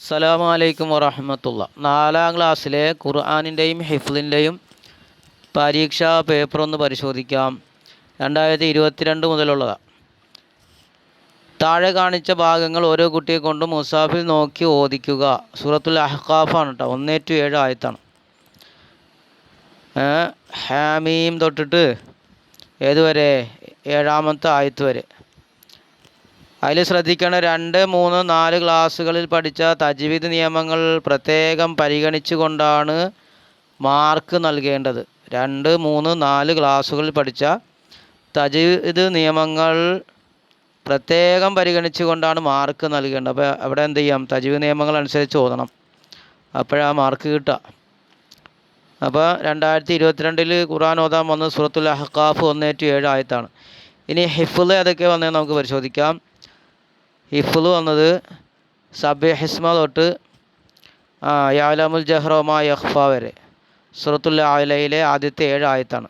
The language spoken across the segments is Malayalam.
അസ്സലാമു അലൈക്കും വറഹമത്തുള്ള. നാലാം ക്ലാസ്സിലെ ഖുർആാനിന്റെയും ഹിഫ്ലിന്റെയും പരീക്ഷാ പേപ്പർ ഒന്ന് പരിശോധിക്കാം. രണ്ടായിരത്തി ഇരുപത്തിരണ്ട് മുതലുള്ളതാണ് താഴെ കാണിച്ച ഭാഗങ്ങൾ ഓരോ കുട്ടിയെ കൊണ്ടും മുസാഫിൽ നോക്കി ഓദിക്കുക. സൂറത്തുൽ അഹ്കാഫാണ് കേട്ടോ ഒന്നേ ടു ഏഴ് ആയത്താണ്. ഹാമീം തൊട്ടിട്ട് ഏതുവരെ? ഏഴാമത്തെ ആയത്ത് വരെ. അതിൽ ശ്രദ്ധിക്കേണ്ട രണ്ട് മൂന്ന് നാല് ക്ലാസ്സുകളിൽ പഠിച്ച തജ്വീദ് നിയമങ്ങൾ പ്രത്യേകം പരിഗണിച്ചുകൊണ്ടാണ് മാർക്ക് നൽകേണ്ടത്. രണ്ട് മൂന്ന് നാല് ക്ലാസ്സുകളിൽ പഠിച്ച തജ്വീദ് നിയമങ്ങൾ പ്രത്യേകം പരിഗണിച്ചുകൊണ്ടാണ് മാർക്ക് നൽകേണ്ടത്. അപ്പോൾ അവിടെ എന്ത് ചെയ്യാം? തജ്വീദ് നിയമങ്ങൾ അനുസരിച്ച് ഓതണം. അപ്പോഴാണ് മാർക്ക് കിട്ടുക. അപ്പോൾ രണ്ടായിരത്തി ഇരുപത്തിരണ്ടിൽ ഖുർആൻ ഓതാൻ വന്നത് സൂറത്തുൽ അഹ്ഖാഫ് ഒന്ന് ടു ഏഴ് ആയത്താണ്. ഇനി ഹിഫുൽ ഏതൊക്കെ വന്നതെന്ന് നമുക്ക് പരിശോധിക്കാം. ഹിഫുൽ വന്നത് സബ് ഹിസ്മ തൊട്ട് യാലമുൽ ജഹ്റോമ യഹ്ഫ വരെ. സുറത്തുൽ ആലയിലെ ആദ്യത്തെ ഏഴ് ആയത്താണ്.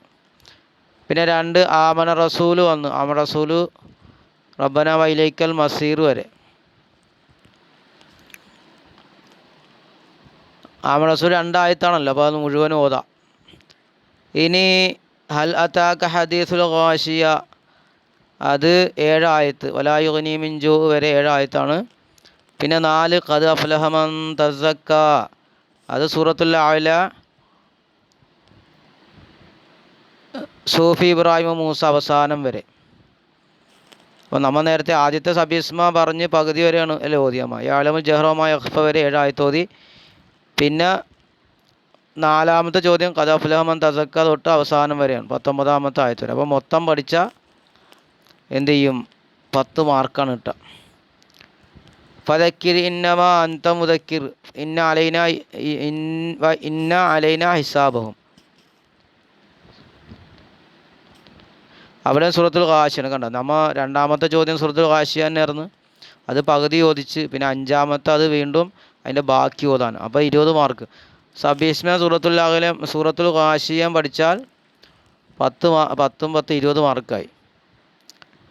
പിന്നെ രണ്ട് ആമന റസൂൽ വന്നു. ആമന റസൂൽ റബ്ബന വൈലൈക്കൽ മസീർ വരെ. ആമന റസൂൽ രണ്ടായത്താണല്ലോ അപ്പോൾ അത് മുഴുവനും ഓതാം. ഇനി ഹൽ അത്താക്ക ഹദീസുൽ ഖാഷിയ അത് ഏഴായത്ത്. വലായുഗനി മിഞ്ചു വരെ ഏഴായത്താണ്. പിന്നെ നാല് കത് അഫലഹമൻ തസക്ക അത് സൂറത്തുൽ ആല സൂഫി ഇബ്രാഹിം മൂസ അവസാനം വരെ. അപ്പോൾ നമ്മൾ നേരത്തെ ആദ്യത്തെ സബീസ്മ പറഞ്ഞ് പകുതി വരെയാണ് അല്ലേ ഓതിയമ്മ യാലമുൽ ജഹ്റോമായ അഖ്ഫ വരെ ഏഴായത്ത് ഓതി. പിന്നെ നാലാമത്തെ ചോദ്യം കഥാഫുലഹമൻ തസക്ക തൊട്ട് അവസാനം വരെയാണ്. പത്തൊമ്പതാമത്തെ ആയത്ത് വരെ. അപ്പോൾ മൊത്തം പഠിച്ച എന്ത് ചെയ്യും പത്ത് മാർക്കാണ് കിട്ടുക. ഫതക്കിർ ഇന്നമ അന്ത മുതക്കിർ ഇന്ന അലൈന ഇന്ന അലൈന ഹിസാബഹും. അവിടെ സൂറത്തുൽ ഖാശിയാണ് കണ്ടോ നമ്മ രണ്ടാമത്തെ ചോദ്യം സൂറത്തുൽ തന്നെ ആയിരുന്നു അത് പകുതി ചോദിച്ച് പിന്നെ അഞ്ചാമത്തെ അത് വീണ്ടും അതിന്റെ ബാക്കി ഓതാണ്. അപ്പോൾ ഇരുപത് മാർക്ക്. സബീസ്മ സൂറത്തുൽ അകലെ സൂറത്തുൽ ഖാശിയം പഠിച്ചാൽ പത്ത് മാ പത്തും പത്ത് ഇരുപത് മാർക്കായി.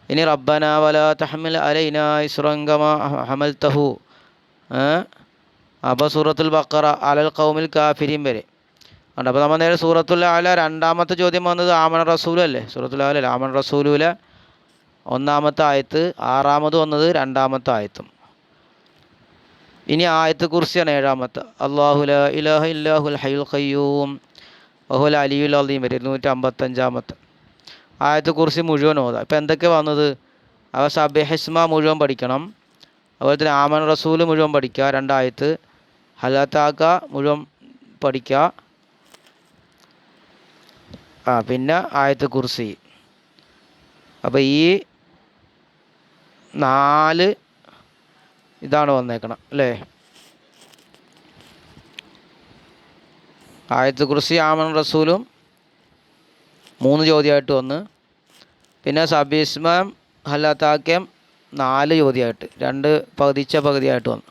ഇനി റബ്ബന വല തഹമിൽ അലൈന ഇസ്രംഗമ ഹമൽ തഹു അപ്പോൾ സൂറത്തുൽ ബക്കറ അലൽ കൗമിൽ കാഫിരിയും വരെ. ഉണ്ട് അപ്പോൾ നമ്മൾ നേരെ സൂറത്തുൽ ആല രണ്ടാമത്തെ ചോദ്യം വന്നത് ആമന റസൂലു അല്ലേ? സൂറത്തുൽ ആല ആമന റസൂലുല ഒന്നാമത്തെ ആയത്ത് ആറാമത് വന്നത് രണ്ടാമത്തെ ആയത്തും. ഇനി ആയത്ത് കുറിച്ചാണ് ഏഴാമത്തെ. അള്ളാഹുല ഇലാഹ ഇല്ലാഹുൽ ഹൈൽ ഖയ്യൂം. അഹുൽ അലിയുൽ അലീം വരെ ഇരുന്നൂറ്റി അമ്പത്തഞ്ചാമത്തെ ആയത്തെ കുറിച്ച് മുഴുവൻ ഓതാം. ഇപ്പം എന്തൊക്കെ വന്നത്? അവ സബിഹിസ്മ മുഴുവൻ പഠിക്കണം. അതുപോലെ തന്നെ ആമൻ റസൂൽ മുഴുവൻ പഠിക്കുക രണ്ടായത്ത്. ഹലാത്താക്ക മുഴുവൻ പഠിക്കുക. ആ പിന്നെ ആയത്ത് കുർസി അപ്പോൾ ഈ നാല് ഇതാണ് വന്നേക്കണം അല്ലേ? ആയത്ത് കുറിച്ച് ആമൻ റസൂലും മൂന്ന് ചോദ്യമായിട്ട് വന്ന് പിന്നെ സബീസ്മം ഹല്ലാത്താക്യം നാല് ചോദ്യമായിട്ട് രണ്ട് പകുതിച്ച പകുതിയായിട്ട് വന്നു.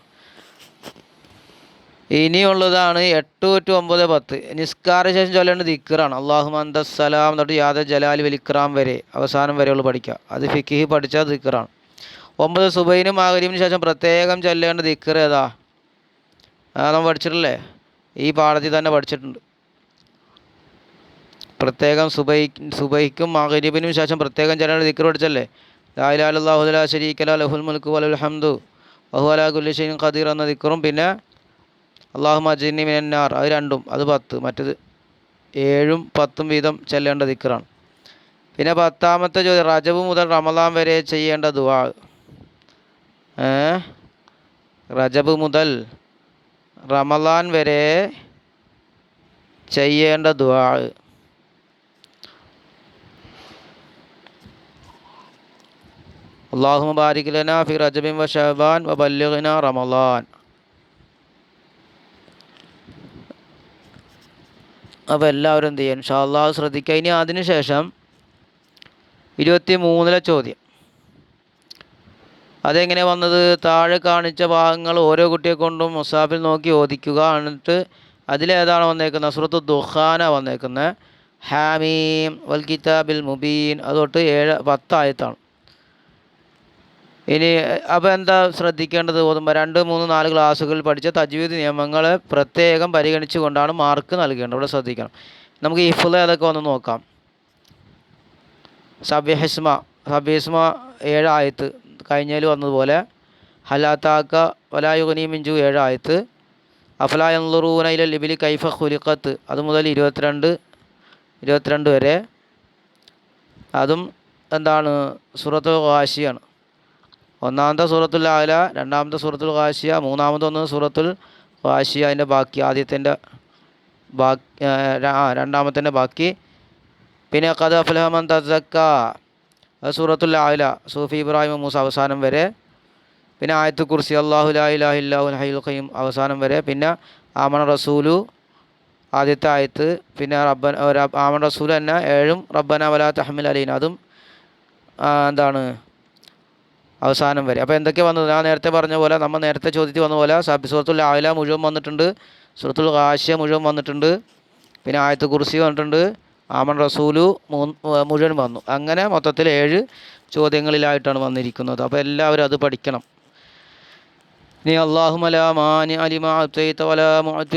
ഇനിയുള്ളതാണ് എട്ട് ടു ഒമ്പത് പത്ത്. നിസ്കാര ശേഷം ചൊല്ലേണ്ടത് ദിക്കറാണ് അള്ളാഹു മന്ദസ്സലാം തൊട്ട് യാദ ജലാൽ വലിക്രാം വരെ അവസാനം വരെയുള്ള പഠിക്കുക. അത് ഫിക്കിഹി പഠിച്ചാൽ ദിക്കറാണ് ഒമ്പത് സുബൈനും ആകരിമിന് ശേഷം പ്രത്യേകം ചൊല്ലേണ്ടത് ദിക്കർ ഏതാ? നമ്മൾ പഠിച്ചിട്ടില്ലേ? ഈ പാഠത്തിൽ തന്നെ പഠിച്ചിട്ടുണ്ട്. പ്രത്യേകം സുബൈ സുബൈക്കും മഗ്രിബിനും ശേഷം പ്രത്യേകം ചില ദിക്കർ പഠിച്ചല്ലേ? ലായിലാഹുല ശരീഖല ലഹുൽ മുൽക്ക് വലുൽ ഹംദു. ഗുല്ലിഷീൻ ഖദീർ എന്ന ദിക്കറും പിന്നെ അള്ളാഹു മജീനി മിനന്നാർ അത് രണ്ടും അത് പത്ത്. മറ്റത് ഏഴും പത്തും വീതം ചെല്ലേണ്ട ദിക്കറാണ് പിന്നെ പത്താമത്തെ ചോദ്യം റജബ് മുതൽ റമദാൻ വരെ ചെയ്യേണ്ട ദുവാ റജബ് മുതൽ റമദാൻ വരെ ചെയ്യേണ്ട ദുവാ അള്ളാഹു ബാരിക് ലന ഫി റജബിൻ വ ഷഹബാൻ വ ബല്ലിഗ്ന റമളാൻ അപ്പോൾ എല്ലാവരും എന്ത് ചെയ്യാൻ ഇൻഷാ ശ്രദ്ധിക്കുക. ഇനി അതിന് ശേഷം ഇരുപത്തി മൂന്നിലെ ചോദ്യം. അതെങ്ങനെ വന്നത്? താഴെ കാണിച്ച ഭാഗങ്ങൾ ഓരോ കുട്ടിയെ കൊണ്ടും മുസാഫിൽ നോക്കി ഓദിക്കുക എന്നിട്ട് അതിലേതാണ് വന്നേക്കുന്നത്? അസുറത്ത് ദുഹാന വന്നേക്കുന്നത്. ഹാമീം വൽ കിതാബിൽ മുബീൻ. അതൊട്ട് തൊട്ട് ഏഴ് പത്തായത്താണ് ഇനി അപ്പോൾ എന്താ ശ്രദ്ധിക്കേണ്ടത്? ഓതുമ്പോൾ രണ്ട് മൂന്ന് നാല് ക്ലാസ്സുകളിൽ പഠിച്ച തജ്വീദ് നിയമങ്ങളെ പ്രത്യേകം പരിഗണിച്ചുകൊണ്ടാണ് മാർക്ക് നൽകേണ്ടത്. ഇവിടെ ശ്രദ്ധിക്കണം. നമുക്ക് ഇഫ്ല അതൊക്കെ ഒന്ന് നോക്കാം. സബ്യഹിസ്മ സബ്യസ്മ ഏഴായത്ത് കഴിഞ്ഞതിൽ വന്നതുപോലെ ഹലാത്താക്ക വലായുഗനി മിഞ്ചു ഏഴായത്ത് ആയത്ത്. അഫലായുറൂനയിലെ ലിബിലി കൈഫ ഹുലിക്കത്ത് അത് മുതൽ ഇരുപത്തിരണ്ട് ഇരുപത്തിരണ്ട് വരെ. അതും എന്താണ്? സൂറത്തുൽ ഖാശിയാണ് ഒന്നാമത്തെ സൂറത്തുൽ ആല രണ്ടാമത്തെ സൂറത്തുൽ ഖാശിയ മൂന്നാമത്തെ ഒന്ന് സൂറത്തുൽ ഖാശിയ അതിന്റെ ബാക്കി ആദ്യത്തിന്റെ ബാക്കി രണ്ടാമത്തിന്റെ ബാക്കി. പിന്നെ കഥ അഫ്ലഹമൻ തസക്ക സൂറത്തുൽ ആല സൂഫി ഇബ്രാഹിം മൂസ അവസാനം വരെ. പിന്നെ ആയത്ത് കുർസി അള്ളാഹു ലാഹില്ലാഹുൽ ഹൈൽ ഖയ്യും അവസാനം വരെ. പിന്നെ ആമണ റസൂലു ആദ്യത്തെ ആയത്ത്. പിന്നെ റബ്ബൻ റബ്- ആമൺ റസൂൽ തന്നെ ഏഴും റബ്ബന വലാ തഹമിൽ അലീൻ അതും എന്താണ്? അവസാനം വരെ. അപ്പോൾ എന്തൊക്കെ വന്നത്? ഞാൻ നേരത്തെ പറഞ്ഞ പോലെ നമ്മൾ നേരത്തെ ചോദ്യത്തിൽ വന്ന പോലെ സബ് സൂറത്തുൽ ആയില മുഴുവൻ വന്നിട്ടുണ്ട്. സൂറത്തുൽ ആശയ മുഴുവൻ വന്നിട്ടുണ്ട്. പിന്നെ ആയത്ത് കുർസി വന്നിട്ടുണ്ട്. ആമൺ റസൂലു മുഴുവൻ വന്നു. അങ്ങനെ മൊത്തത്തിൽ ഏഴ് ചോദ്യങ്ങളിലായിട്ടാണ് വന്നിരിക്കുന്നത്. അപ്പോൾ എല്ലാവരും അത് പഠിക്കണം. നീ അള്ളാഹുമല മാനി അലിമ അത്തൈത്ത വല മുഅത്തു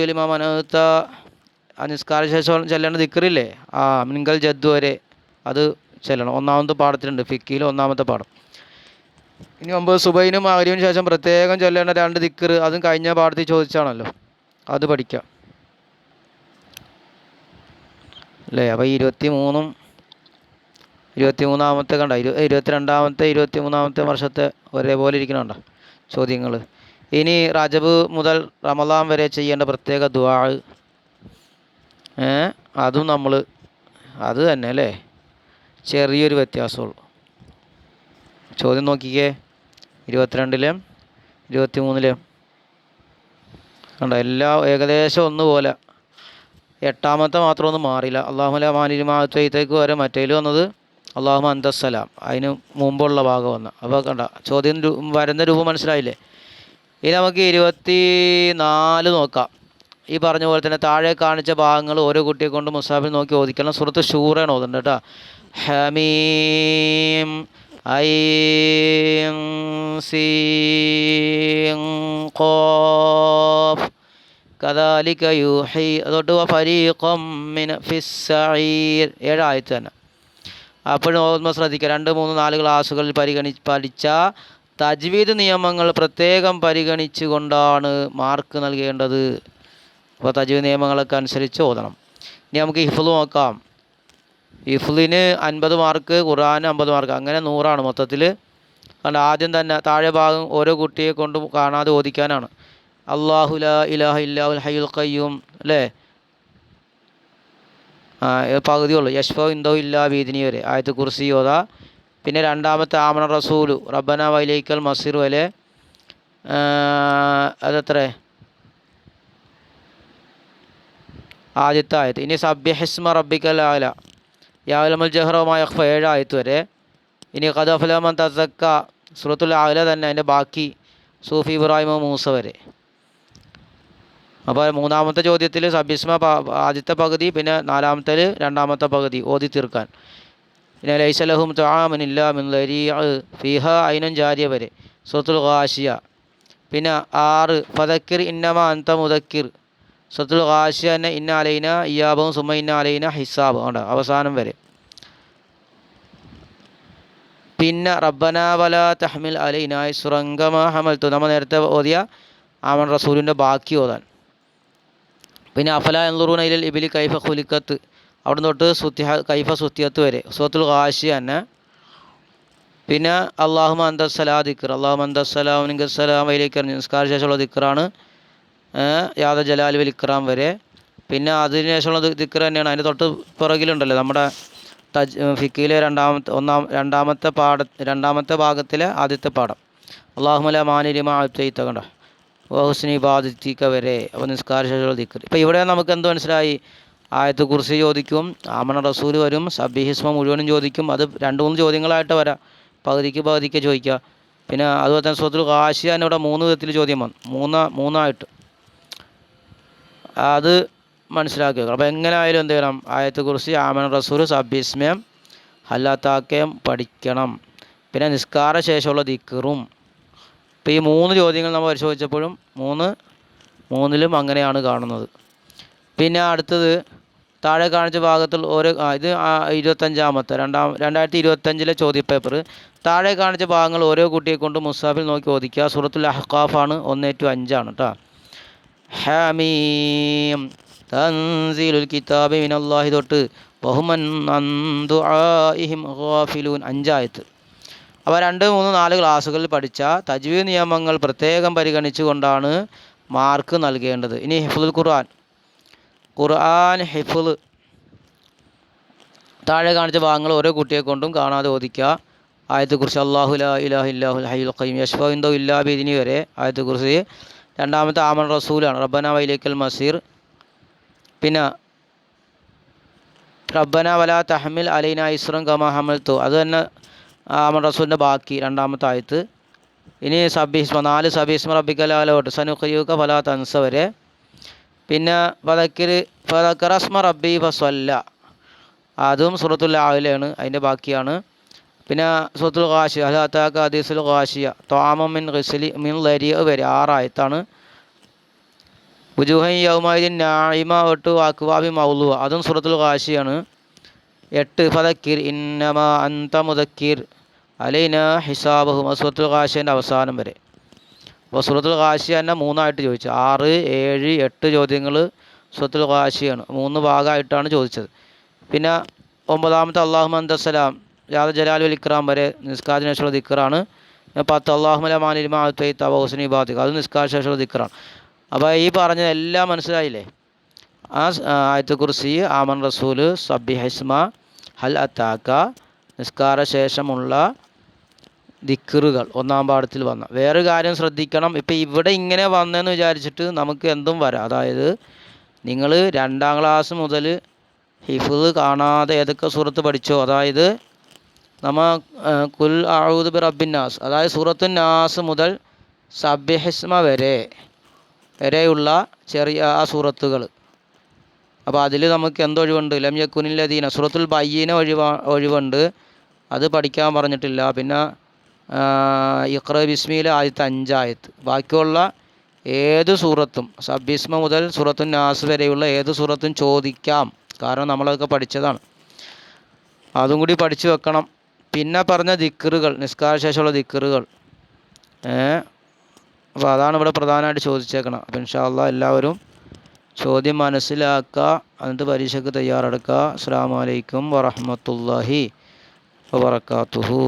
ശേഷം ചെല്ലേണ്ട ദിക്കറില്ലേ ആ മിൻകൽ ജദ് വരെ അത് ചെല്ലണം. ഒന്നാമത്തെ പാഠത്തിലുണ്ട്. ഫിക്കിയിൽ ഒന്നാമത്തെ പാഠം. ഇനി മുമ്പ് സുബൈനും മകരിവിന് ശേഷം പ്രത്യേകം ചൊല്ലേണ്ട രണ്ട് ദിക്കർ അതും കഴിഞ്ഞ പാഠത്തിൽ ചോദിച്ചാണല്ലോ. അത് പഠിക്കാം. അല്ലേ? അപ്പോൾ ഇരുപത്തി മൂന്നും ഇരുപത്തി മൂന്നാമത്തെ കണ്ട? ഇരു ഇരുപത്തിരണ്ടാമത്തെ ഇരുപത്തി മൂന്നാമത്തെ വർഷത്തെ ഒരേപോലെ ഇരിക്കണണ്ട ചോദ്യങ്ങൾ ഇനി റജബ് മുതൽ റമദാൻ വരെ ചെയ്യേണ്ട പ്രത്യേക ഏ? അതും നമ്മൾ അത് തന്നെ അല്ലേ? ചെറിയൊരു വ്യത്യാസമുള്ളൂ. ചോദ്യം നോക്കിക്കേ. ഇരുപത്തിരണ്ടിലും ഇരുപത്തി മൂന്നിലും കണ്ടോ എല്ലാം ഏകദേശം ഒന്നുപോലെ. എട്ടാമത്തെ മാത്രം ഒന്നും മാറിയില്ല. അള്ളാഹുല മാലിമാത്തേക്ക് വരെ മറ്റേൽ വന്നത് അള്ളാഹു അന്തസ്സലാം. അതിന് മുമ്പുള്ള ഭാഗം വന്ന അപ്പോൾ കണ്ട ചോദ്യം വരുന്ന രൂപം മനസ്സിലായില്ലേ? ഇനി നമുക്ക് ഇരുപത്തി നാല് നോക്കാം. ഈ പറഞ്ഞ പോലെ തന്നെ താഴെ കാണിച്ച ഭാഗങ്ങൾ ഓരോ കുട്ടിയെ കൊണ്ട് മുസാഫിൽ നോക്കി ഓദിക്കണം സുഹൃത്ത് ഷൂറാണ് ഓതുന്നത് കേട്ടോ ഹമീം. ഐം സീം ഖാഫ്. കദാലിക യൂഹി അതോട്ട് ഫരീഖം മിന ഫിസ്സഈർ ഏഴായത്ത് തന്നെ. അപ്പോഴും ഓർമ്മ ശ്രദ്ധിക്കുക. രണ്ട് മൂന്ന് നാല് ക്ലാസ്സുകളിൽ പരിഗണി പഠിച്ച തജ്വീദ് നിയമങ്ങൾ പ്രത്യേകം പരിഗണിച്ചുകൊണ്ടാണ് മാർക്ക് നൽകേണ്ടത്. അപ്പോൾ തജ്വീദ് നിയമങ്ങളൊക്കെ അനുസരിച്ച് ഓതണം. ഇനി നമുക്ക് ഹിഫ്ള് നോക്കാം. ഹിഫ്ലിന് അൻപത് മാർക്ക് ഖുർആന് അമ്പത് മാർക്ക് അങ്ങനെ നൂറാണ് മൊത്തത്തിൽ. അതുകൊണ്ട് ആദ്യം തന്നെ താഴെ ഭാഗം ഓരോ കുട്ടിയെ കൊണ്ട് കാണാതെ ഓദിക്കാനാണ് അള്ളാഹുല ഇലാഹ ഇല്ലാഹുൽ ഹയ്യുൽ ഖയ്യൂം അല്ലേ? പകുതിയുള്ളൂ യശ്ഫോ ഇന്തോ ഇല്ലാ വീതിനി വരെ. ആയത്ത് കുർസി യോധ പിന്നെ രണ്ടാമത്തെ ആമന റസൂലു. റബ്ബന വൈലൈക്കൽ മസീർ വരെ അതെത്ര? ആദ്യത്തെ ആയത്ത്. ഇനി സബ്യഹിസ്മ റബ്ബിക്കൽ ആല. യാലമുൽ അഖ്ഫ ഏഴ് ആയത്ത് വരെ. ഇനി ഖദഫലമൻ തസക്ക സുറത്തുൽ ആല തന്നെ അതിന്റെ ബാക്കി സൂഫി ഇബ്രാഹിം മൂസ വരെ. അപ്പോൾ മൂന്നാമത്തെ ചോദ്യത്തിൽ സബിസ്മ ആദ്യത്തെ പകുതി പിന്നെ നാലാമത്തേൽ രണ്ടാമത്തെ പകുതി ഓതി തീർക്കാൻ. പിന്നെ ലൈസലഹും ത്വാമിനില്ല മിൻലരി ഫിഹ ഐനൻ ജാരിയ വരെ. സുറത്തുൽ ഖാശിയ പിന്നെ ആറ് ഫതക്കിർ ഇന്നമ അന്ത മുദക്കിർ. സുറത്തുൽ ഖാശിയ തന്നെ ഇന്ന അലൈന ഇയാബും സുമ ഇന്ന അലൈന ഹിസാബ്. ഉണ്ട് അവസാനം വരെ. പിന്നെ റബ്ബന വല തഹ്മിൽ അലൈന സുറങ്കമ ഹമൽത്തു നമ്മൾ നേരത്തെ ഓതിയ ആമൻ റസൂലിന്റെ ബാക്കി ഓതാൻ. പിന്നെ അഫല എൻലുറൂൻ അതിൽ ഇബിലി കൈഫ ഖുലിക്കത്ത് അവിടെ തൊട്ട് സുത്തിഹ കൈഫ സുത്തിയത്ത് വരെ. സുഹത്തുൽ ഖാശി തന്നെ. പിന്നെ അള്ളാഹു അന്തസ്സലാ ദിക്കർ അള്ളാഹു അന്തസ്സലാം നിങ്കസ്സലാം അതിലേക്ക് നിസ്കാര ശേഷമുള്ള ദിക്കറാണ് യാദ ജലാൽ വൽ ഇക്റാം വരെ. പിന്നെ അതിനുശേഷമുള്ള ദിക്കർ തന്നെയാണ്. അതിന്റെ തൊട്ട് പുറകിലുണ്ടല്ലോ നമ്മുടെ തജ് ഫിക്കിയിലെ രണ്ടാമത്തെ ഒന്നാം രണ്ടാമത്തെ പാഠ രണ്ടാമത്തെ ഭാഗത്തിലെ ആദ്യത്തെ പാഠം. അള്ളാഹുമല മാനിരിമ ആഴ്ചയിത്ത കണ്ടോ? ഹുസ്നി ബാധിക്ക വരെ. അപ്പോൾ നിസ്കാര ശേഷമുള്ള ദിക്കർ ഇപ്പോൾ ഇവിടെ നമുക്ക് എന്ത് മനസ്സിലായി? ആയത്ത് കുറിച്ച് ചോദിക്കും ആമണ റസൂൽ വരും സബിഹിസ്മ മുഴുവനും ചോദിക്കും. അത് രണ്ട് മൂന്ന് ചോദ്യങ്ങളായിട്ട് വരാം. പകുതിക്ക് പകുതിക്ക് ചോദിക്കുക. പിന്നെ അതുപോലെ തന്നെ സുഹൃത്തുൽ കാശി തന്നെ ഇവിടെ മൂന്ന് വിധത്തിൽ ചോദ്യം വന്നു. മൂന്ന് മൂന്നായിട്ട്. അത് മനസ്സിലാക്കി വെക്കണം അപ്പോൾ എങ്ങനെ ആയാലും എന്ത് ചെയ്യണം? ആയത്തെ കുറിച്ച് ആമൻ റസൂൽ സബിസ്മയം അല്ലാത്താക്കയം പഠിക്കണം. പിന്നെ നിസ്കാര ശേഷമുള്ള ദിക്കറും ഇപ്പോൾ ഈ മൂന്ന് ചോദ്യങ്ങൾ നമ്മൾ പരിശോധിച്ചപ്പോഴും മൂന്ന് മൂന്നിലും അങ്ങനെയാണ് കാണുന്നത്. പിന്നെ അടുത്തത് താഴെ കാണിച്ച ഭാഗത്തിൽ ഓരോ ഇത് ഇരുപത്തഞ്ചാമത്തെ രണ്ടാം രണ്ടായിരത്തി ഇരുപത്തഞ്ചിലെ ചോദ്യപേപ്പർ. താഴെ കാണിച്ച ഭാഗങ്ങൾ ഓരോ കുട്ടിയെ കൊണ്ട് മുസാഫിൽ നോക്കി ഓദിക്കുക സൂറത്തുൽ അഹ്കാഫാണ് ഒന്ന് ടു അഞ്ചാണ് കേട്ടോ ഹമീം. തൻസീലുൽ കിതാബ് മിനല്ലാഹി തൊട്ട് ബഹുമൻ അന്തുആഇഹിം ഗാഫിലൂൻ. അഞ്ചായത്ത്. അപ്പോൾ രണ്ട് മൂന്ന് നാല് ക്ലാസ്സുകളിൽ പഠിച്ച തജ്വീദ് നിയമങ്ങൾ പ്രത്യേകം പരിഗണിച്ചുകൊണ്ടാണ് മാർക്ക് നൽകേണ്ടത്. ഇനി ഹിഫുൽ ഖുർആൻ. ഖുർആൻ ഹിഫുൽ താഴെ കാണിച്ച ഭാഗങ്ങൾ ഓരോ കുട്ടിയെ കൊണ്ടും കാണാതെ ഓദിക്കുക ആയത്തെക്കുറിച്ച് അള്ളാഹുല ലാ ഇലാഹ ഇല്ലാഹുൽ ഹയ്യുൽ ഖയ്യൂം. യഷ്ഫ ഇന്തോ ഇല്ലാ ബിദിനി വരെ ആയത്തെക്കുറിച്ച് രണ്ടാമത്തെ ആമൻ റസൂലാണ്. റബ്ബന വൈലേക്കൽ മസീർ. പിന്നെ റബ്ബന വല തഹമിൽ അലൈന ഇസ്രം കമ ഹമൽത്തു അത് തന്നെ ആമൻ റസൂലിന്റെ ബാക്കി രണ്ടാമത്തെ ആയത്ത്. ഇനി സബീസ്മ നാല് സബീസ്മ റബ്ബിക്കലോട്ട് സനുഖയൂക്ക ഫലാ തൻസ വരെ. പിന്നെ ഫതക്കിർ ഫതക്കറസ്മ റബ്ബി ഫസ്വല്ല അതും സൂറത്തുൽ ആവിലാണ് അതിന്റെ ബാക്കിയാണ്. പിന്നെ സൂറത്തുൽ ഖാഷിയ അലാത്താക്ക ഹദീസുൽ ഖാഷിയ ത്വാമ മിൻ ഖിസ്ലി മിൻ ലരിയ വരെ ആറായത്താണ് ബുജുഹൻ യൗമൈദിൻ നായിമ ഒട്ട് വാക്കുവാബി മൗലുവ. അതും സൂറത്തുൽ ഖാഷിയാണ് എട്ട് ഫതക്കീർ ഇന്നമ അന്ത മുദക്കിർ അലൈന ഹിസാബഹും. സൂറത്തുൽ ഖാഷിയന്റെ അവസാനം വരെ. അപ്പോൾ സൂറത്തുൽ ഖാഷിയ തന്നെ മൂന്നായിട്ട് ചോദിച്ചു. ആറ് ഏഴ് എട്ട് ചോദ്യങ്ങൾ സൂറത്തുൽ ഖാഷിയാണ് മൂന്ന് ഭാഗമായിട്ടാണ് ചോദിച്ചത്. പിന്നെ ഒമ്പതാമത്തെ അള്ളാഹു മന്ദസ്സലാം യാദ ജലാലുൽ ഇക്രാം വരെ നിസ്കാരത്തിന് ശേഷമുള്ള ദിക്കറാണ് പത്ത് അള്ളാഹുമലമാനിലിമാ തവ ഹുസ്നി ബാദിഖ് അത് നിസ്കാര ശേഷമുള്ള ദിക്കറാണ് അപ്പോൾ ഈ പറഞ്ഞത് എല്ലാം മനസ്സിലായില്ലേ? ആ ആയത്ത് കുർസി ആമൻ റസൂൽ സബി ഹസ്മ ഹൽ അത്താക്ക നിസ്കാര ശേഷമുള്ള ദിക്കറുകൾ ഒന്നാം പാഠത്തിൽ വന്ന. വേറൊരു കാര്യം ശ്രദ്ധിക്കണം. ഇപ്പം ഇവിടെ ഇങ്ങനെ വന്നെന്ന് വിചാരിച്ചിട്ട് നമുക്ക് എന്തും വരാം. അതായത് നിങ്ങൾ രണ്ടാം ക്ലാസ് മുതൽ ഹിഫ് കാണാതെ ഏതൊക്കെ സുഹൃത്ത് പഠിച്ചോ? അതായത് നമ്മ കുൽ അഴൂദ് ബി റബ്ബിൻ നാസ്. അതായത് സൂറത്തു നാസ് മുതൽ സബ്യഹിസ്മ വരെ വരെയുള്ള ചെറിയ ആ സൂറത്തുകൾ. അപ്പോൾ അതിൽ നമുക്ക് എന്തൊഴിവുണ്ട് ലം യക്കുനില്ലദീന സൂറത്തുൽ ബയ്യീന ഒഴിവാ ഒഴിവുണ്ട്. അത് പഠിക്കാൻ പറഞ്ഞിട്ടില്ല. പിന്നെ ഇഖ്ര ബിസ്മിയിലെ ആദ്യത്തെ അഞ്ചായത്ത്. ബാക്കിയുള്ള ഏത് സൂറത്തും സബ്ബിസ്മ മുതൽ സൂറത്തു നാസ് വരെയുള്ള ഏത് സൂറത്തും ചോദിക്കാം. കാരണം നമ്മളതൊക്കെ പഠിച്ചതാണ്. അതും കൂടി പഠിച്ചു വെക്കണം. പിന്നെ പറഞ്ഞ ദിക്കറുകൾ നിസ്കാര ശേഷമുള്ള ദിക്കറുകൾ അപ്പോൾ അതാണ് ഇവിടെ പ്രധാനമായിട്ട് ചോദിച്ചേക്കണം. അപ്പോൾ ഇൻഷാല്ല എല്ലാവരും ചോദ്യം മനസ്സിലാക്കുക എന്നിട്ട് പരീക്ഷയ്ക്ക് തയ്യാറെടുക്കുക അസ്സാം വലൈക്കും വറഹമത്തല്ലാഹി വബർക്കാത്തുഹു